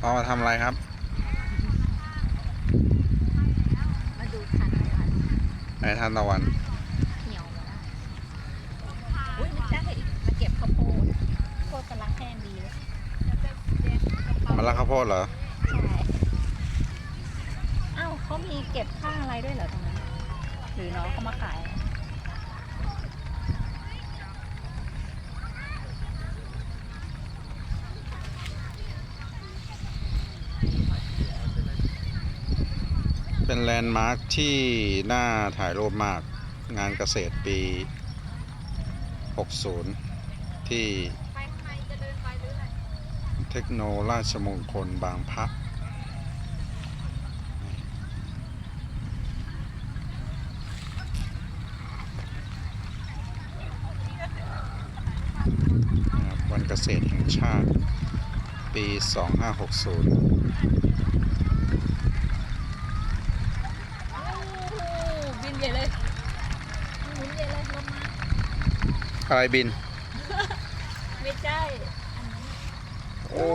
เอามาทำอะไรครับ มาดูทันวันในทานตะวันเหี่ยวมาได้อุ้ยไม่ใช่มาเก็บข้าวโพดข้าวโพดกำลังแห้งดีเลยมันรักข้าวโพดเหรอใช่อ้าวเขามีเก็บค่าอะไรด้วยเหรอตรงนั้นหรือน้องเขามาขาย แลนด์มาร์คที่น่าถ่ายรูปมากงานเกษตรปี 60 ที่เทคโนราชมงคลบางพระวันเกษตรแห่งชาติ ปี 2560 โอ้โหบินใหญ่เลยหมุนใหญ่เลยลงมา อะไรบิน ไม่ใช่โอ้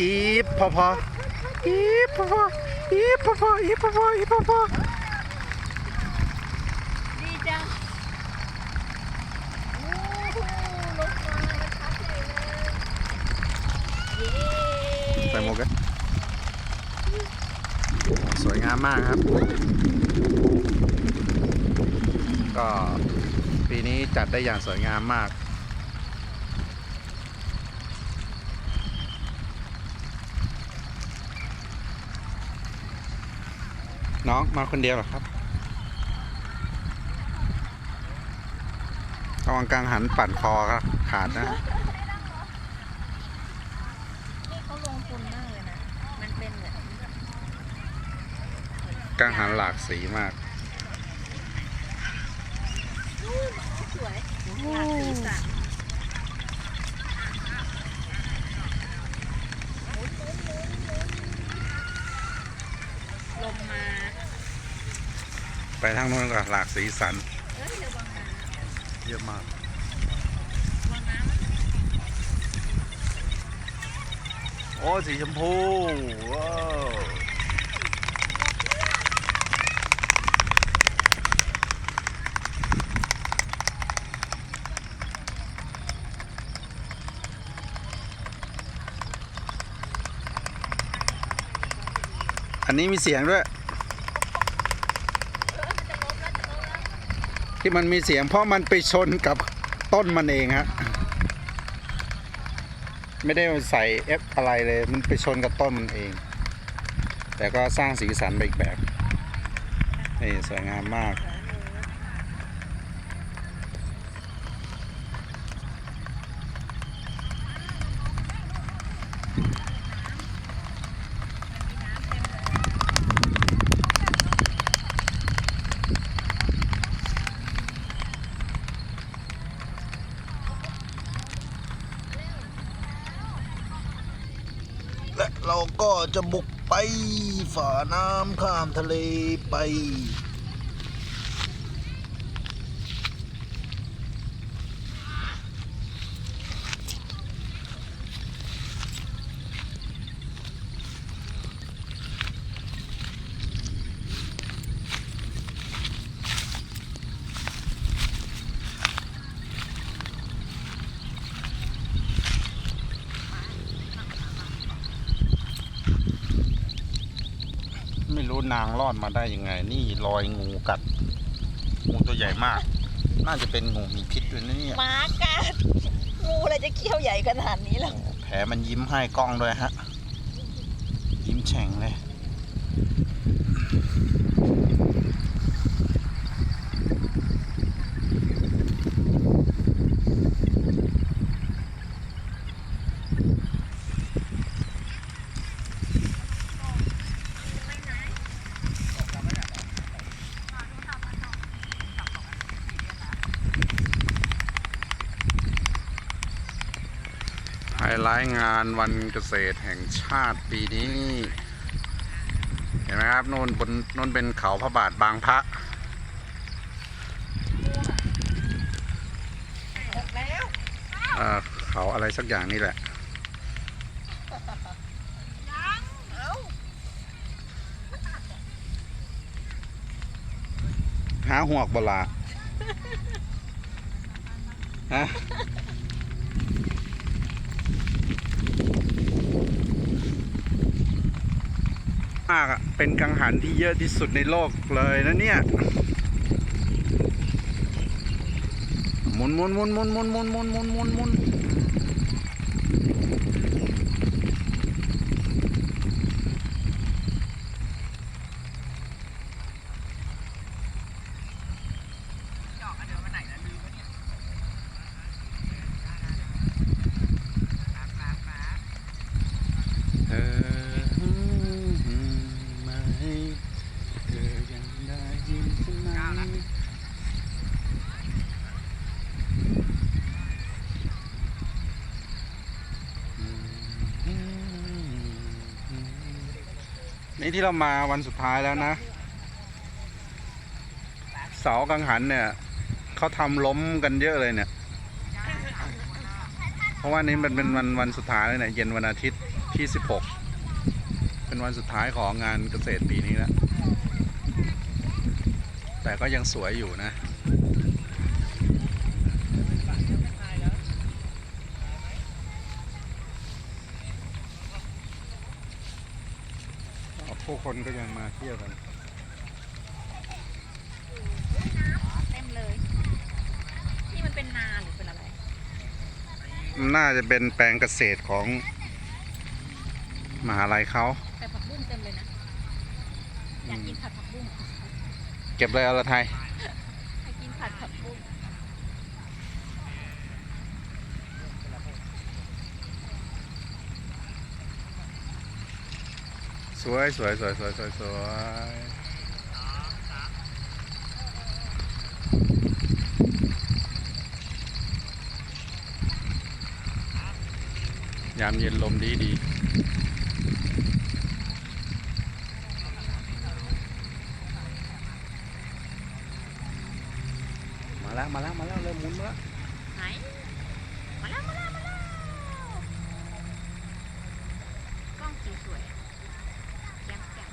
อีฟพอพออีฟพอพออีฟพอพออีฟพอพออีฟพอพอดีจังโอ้โหลงมาแล้วชัดเลยเย้ใส่หมวกกันสวยงามมากครับ ก็ปีนี้จัดได้อย่างสวยงามมาก น้องมาคนเดียวเหรอครับระวังกลางหันปั่นคอครับขาดนะนี่เขาลงทุนมากเลยนะมันเป็นเหมือนกังหันหลากสีมาก สวยงานสีสัน ลงมา ไปทางนู้นก็หลากสีสัน เอ้ยระวังนะเยอะมาก ระวังน้โอ้สีชมพูว้าว นนี้มีเสียงด้วย ที่มันมีเสียงเพราะมันไปชนกับต้นมันเองฮะไม่ได้ใส่เอฟอะไรเลย มันไปชนกับต้นมันเอง แต่ก็สร้างสีสันไปอีกแบบนี่สวยงามมาก และเราก็จะบุกไปฝ่าน้ำข้ามทะเลไป นางรอดมาได้ยังไง นี่รอยงูกัด งูตัวใหญ่มาก น่าจะเป็นงูมีพิษด้วยนะเนี่ยำหมากัดงูอะไรจะเขี้ยวใหญ่ขนาดนี้ล่ะแผลมันยิ้มให้กล้องด้วยฮะ ยิ้มแฉ่งเลย ไลท์งานวันเกษตรแห่งชาติปีนี้ เห็นไหมครับนู่นบนนู่นเป็นเขาพระบาทบางพระเขาอะไรสักอย่างนี่แหละหาหัวกบลาฮะ มากอะเป็นกังหันที่เยอะที่สุดในโลกเลยนะเนี่ย หมุนหมุนหมุนหมุนหมุนหมุนหมุนหมุนหมุน ที่เรามาวันสุดท้ายแล้วนะ เสากังหันเนี่ยเขาทำล้มกันเยอะเลยเนี่ย เพราะว่านี้มันเป็นวันวันสุดท้ายเลยเนี่ยเย็นวันอาทิตย์ที่ 16 เป็นวันสุดท้ายของงานเกษตรปีนี้แล้วแต่ก็ยังสวยอยู่นะ ผู้ คนก็ยังมาเที่ยวกันเต็มเลยนี่มันเป็นนาหรือเป็นอะไร น่าจะเป็นแปลงเกษตรของมหาลัยเขาแต่ผักบุ้งเต็มเลยนะ อยากกินผัดผักบุ้ง เก็บเลยเอาละไทยอยากกินผัดผักบุ้ง สวยสวยสวยสวยสวยสวยยามเย็นลมดีดีมาแล้วมาแล้วมาแล้วเริ่มหมุนแล้ว ไหน มาแล้ว มาแล้ว มาแล้ว กล้องสวยๆอะแจ่มแจ่ม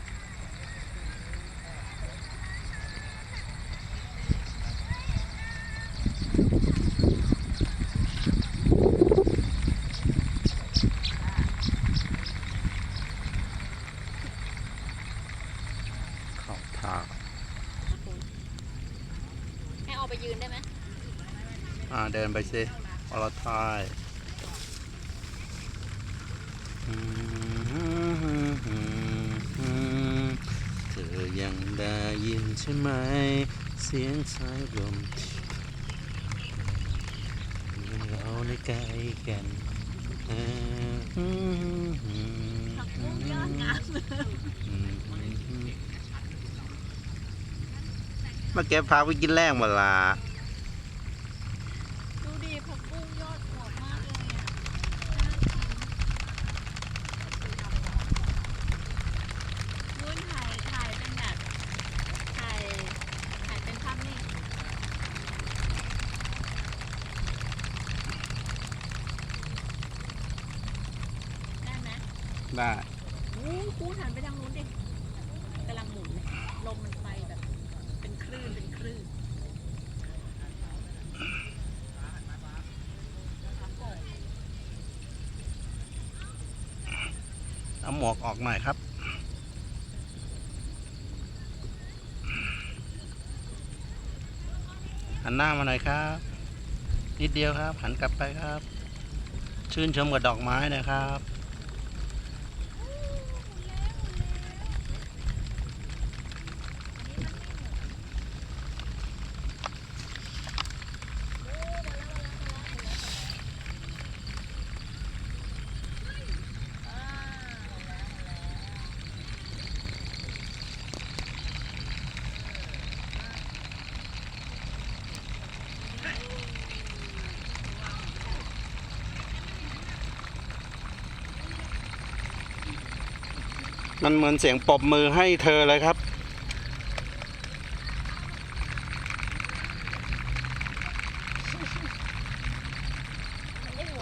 เข้าท่า ให้เอาไปยืนได้ไหม อ่าเดินไปสิอรทายเธอยังได้ยินใช่ไหม เสียงสายลมเราได้ใกล้กันเออผักบุ้งยอดงามาเก็บพาไปกินแรงมดละ ดูดิผักบุ้งยอดอวบมากเลยอะนุ่นถ่ายถ่ายเป็นแบบถ่ายถ่ายเป็นภาพนิ่งได้ไหม ได้ โอ้ครูหันไปทางนู้นดิกำลังหมุนเลยลมมันไปแบบ เป็นคลื่นเป็นคลื่น เอา หมวกออกหน่อยครับ หันหน้ามาหน่อยครับ นิดเดียวครับ หันกลับไปครับ ชื่นชมกับดอกไม้นะครับ มันเหมือนเสียงปรบมือให้เธอเลยครับ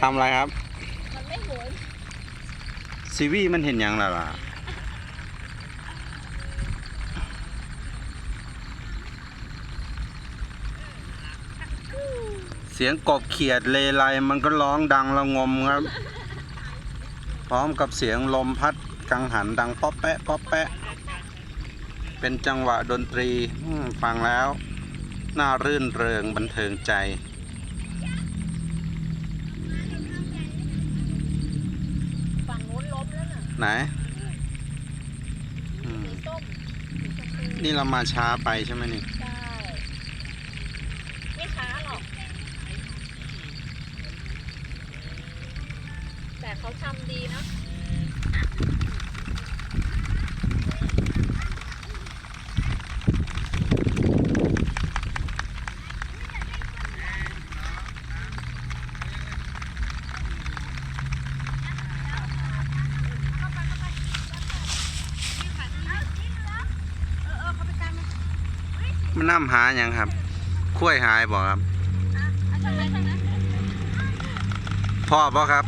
ทำอะไรครับ มันไม่หมุนซีวีมันเห็นยังล่ะล่ะ เสียงกบเขียดเลไลมันก็ร้องดังระงมครับ พร้อมกับเสียงลมพัด กังหันดังป๊อปแปะป๊อปแปะ เป็นจังหวะดนตรีอืมฟังแล้ว น่ารื่นเริงบันเทิงใจ ฝั่งนู้นล้มแล้วน่ะไหนอืมสีส้มสีชมพูนี่เรามาช้าไปใช่ไหมนี่ มันน้ำหาอย่างครับคุ้วยหายบอกครับ พ่อบ่ครับ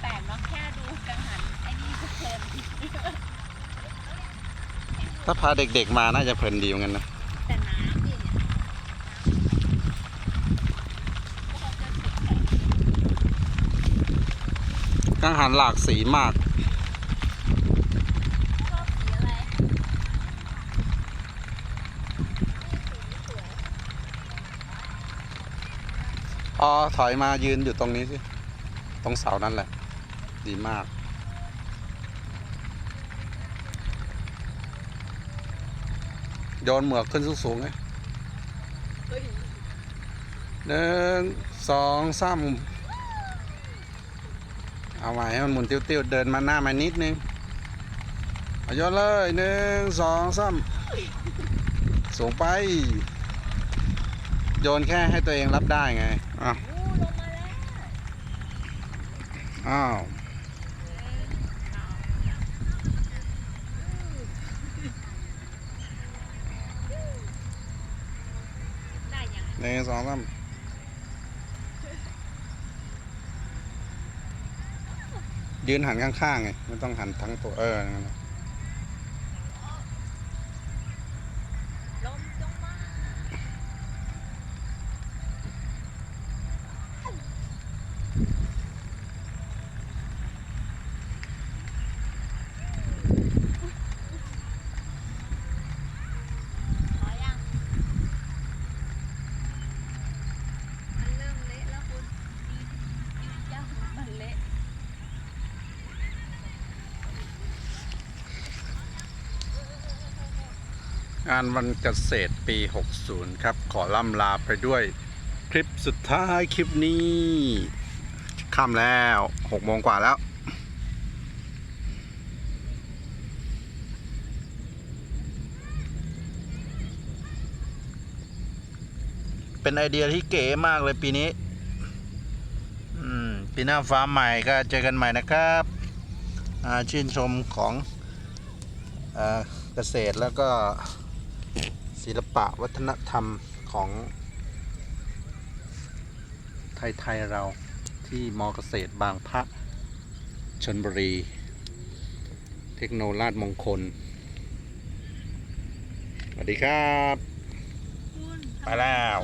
แปลกเนาะแค่ดูกังหันไอ้นี่ก็เพลินถ้าพาเด็กๆมาน่าจะเพลินดีเหมือนกันนะ แต่น้ำดิเนี่ย กังหันหลากสีมากอ๋อถอยมายืนอยู่ตรงนี้สิ ตรงเสานั่นแหละ ดีมากโยนเหมือกขึ้นสูงๆไงเฮ้ยหนึ่งสองสาม เอาใหม่ให้มันหมุนติ้วๆเดินมาหน้ามานิดนึงเอาโยนเลยหนึ่งสองสามสูงไป โยนแค่ให้ตัวเองรับได้ไงอ้าวอู้ลงมาแล้วอ้าวได้ยังหนึ่งสองสาม ยืนหันข้างๆไงไม่ต้องหันทั้งตัวเออนั่นแหละ ลมจงมา พอยัง มันเริ่มเละแล้วคุณยืดยาวมันเละ งานวันเกษตรปี 60 ครับ ขอล่ำลาไปด้วย คลิปสุดท้ายคลิปนี้ค่ำแล้ว6โมงกว่าแล้ว เป็นไอเดียที่เก๋มากเลยปีนี้ปีหน้าฟ้าใหม่ก็เจอกันใหม่นะครับชื่นชมของอเกษตรแล้วก็ ศิลปะวัฒนธรรมของไทย ๆ เราที่มอเกษตรบางพระชนบุรี เทคโนโลยีมงคล สวัสดีครับ ไปแล้ว